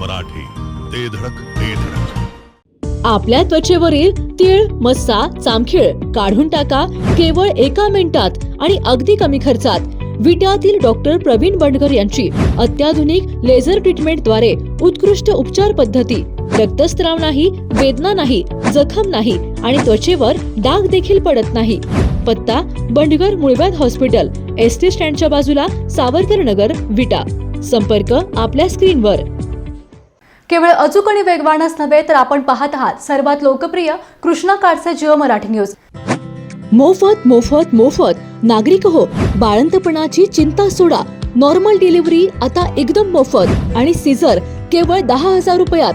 मराठी. ते धडक ते धडक. आपल्या त्वचेवरील तीळ मस्सा चामखीळ काढून टाका केवळ एका मिनिटात आणि अगदी कमी खर्चात. विट्यातील डॉक्टर प्रवीण बंडकर यांची अत्याधुनिक लेझर ट्रीटमेंटद्वारे उत्कृष्ट उपचार पद्धती. रक्तस्त्राव नाही वेदना नाही जखम नाही आणि त्वचेवर डाग देखील पडत नाही. पत्ता बंडगर मुळव्याध हॉस्पिटल एस टी स्टँडच्या बाजूला सावरकर नगर विटा. संपर्क आपल्या स्क्रीनवर. केवळ अचूक आणि वेगवानच नव्हे तर आपण पाहत आहात सर्वात लोकप्रिय कृष्णा काडसे जिओ मराठी न्यूज. मोफत मोफत मोफत. नागरिक हो बाळंतपणाची चिंता सोडा. नॉर्मल डिलिव्हरी आता एकदम मोफत. आणि सीझर केवळ दहा हजार रुपयात.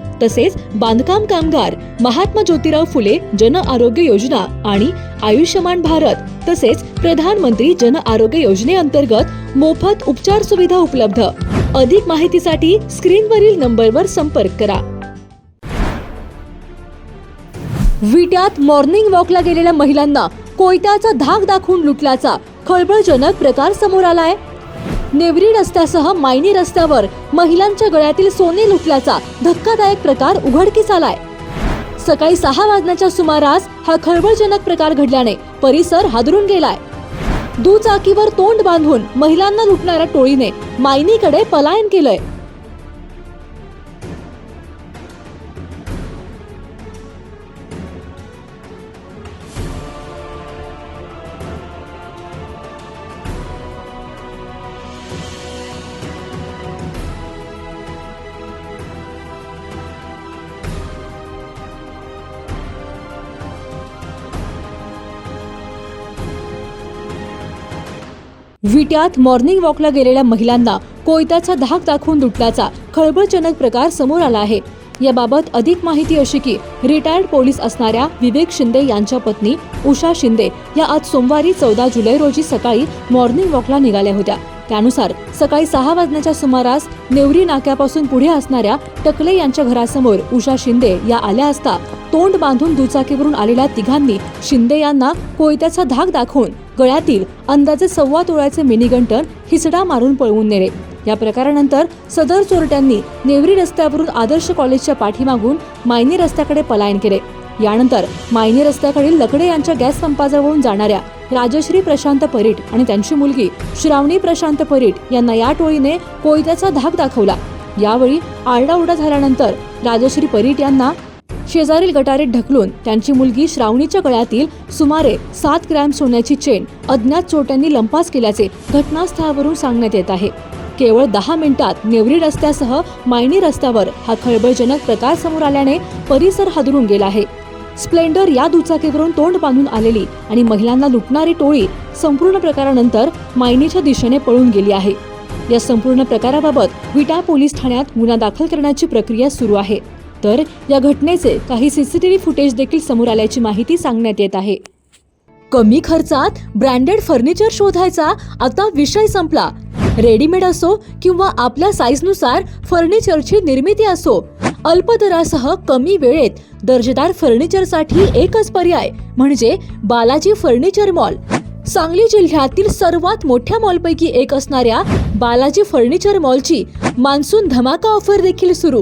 तसेच बांधकाम कामगार महात्मा ज्योतिराव फुले जन आरोग्य योजना आणि आयुष्यमान भारत तसेच प्रधानमंत्री जन आरोग्य योजनेअंतर्गत मोफत उपचार सुविधा उपलब्ध. अधिक माहितीसाठी स्क्रीनवरील नंबरवर संपर्क करा. विट्यात मॉर्निंग वॉकला गेलेल्या महिलांना कोयत्याचा धाक दाखवून लुटल्याचा खळबळजनक प्रकार समोर आलाय. नेवरी रस्त्यासह मायनी रस्त्यावर महिलांच्या गळ्यातील सोने लुटल्याचा धक्कादायक प्रकार उघडकीस आलाय. सकाळी सहा वाजण्याच्या सुमारास हा खळबळजनक प्रकार घडल्याने परिसर हादरून गेलाय. दुचाकीवर तोंड बांधून महिलांना लुटणाऱ्या टोळीने मायनीकडे पलायन केलंय. विट्यात मॉर्निंग वॉकला गेलेल्या महिलांना कोयत्याचा धाक दाखवून लुटल्याचा खळबळजनक प्रकार समोर आला आहे. याबाबत अधिक माहिती अशी की रिटायर्ड पोलीस असणाऱ्या विवेक शिंदे यांच्या पत्नी उषा शिंदे या आज सोमवारी चौदा जुलै रोजी सकाळी मॉर्निंग वॉकला निघाल्या होत्या. त्यानुसार सकाळी सहा वाजण्याच्या सुमारास नेवरी नाक्यापासून पुढे असणाऱ्या टकले यांच्या घरासमोर उषा शिंदे या आल्या असता तोंड बांधून दुचाकीवरून आलेल्या तिघांनी शिंदे यांना कोयत्याचा धाक दाखवून गळ्यातील अंदाजे सव्वा तोळ्याचे मिनीगंटन हिसडा मारून पळवून नेले. या प्रकारानंतर सदर चोरट्यांनी नेवरी रस्त्यावरून आदर्श कॉलेजच्या पाठीमागून मायनी रस्त्याकडे पलायन केले. यानंतर मायनी रस्त्याकडील लकडे यांच्या गॅस संपाजवळून जाणाऱ्या राजश्री प्रशांत परीट आणि त्यांची मुलगी श्रावणी प्रशांत परीट यांना या टोळीने कोयत्याचा धाक दाखवला. यावेळी आरडाओरडा झाल्यानंतर राजश्री परीट यांना शेजारील गटारीत ढकलून त्यांची मुलगी श्रावणीच्या गळ्यातील सुमारे सात ग्रॅम सोन्याची चेन अज्ञात चोरट्यांनी लंपास केल्याचे घटनास्थळावरून सांगण्यात येत आहे. केवळ दहा मिनिटात नेवरी रस्त्यासह मायनी रस्त्यावर हा खळबळजनक प्रकार समोर आल्याने परिसर हादरून गेला आहे. स्प्लेंडर या दुचाकीवरून तोंड बांधून आलेली आणि महिलांना लुटणारी टोळी संपूर्ण प्रकारानंतर मायनीच्या दिशेने पळून गेली आहे. या संपूर्ण प्रकाराबाबत विटा पोलीस ठाण्यात गुन्हा दाखल करण्याची प्रक्रिया सुरू आहे. तर या घटनेचे काही सीसीटीव्ही फुटेज देखील समोर आल्याची माहिती सांगण्यात येत आहे. कमी खर्चात ब्रँडेड फर्निचर शोधायचा आता विषय संपला. रेडीमेड असो किंवा आपल्या साईजनुसार फर्निचरची निर्मिती असो अल्प दरासह कमी वेळेत दर्जेदार फर्निचरसाठी एकच पर्याय म्हणजे बालाजी फर्निचर मॉल. सांगली जिल्ह्यातील सर्वात मोठ्या मॉलपैकी एक असणाऱ्या बालाजी फर्निचर मॉलची मान्सून धमाका ऑफर देखील सुरू.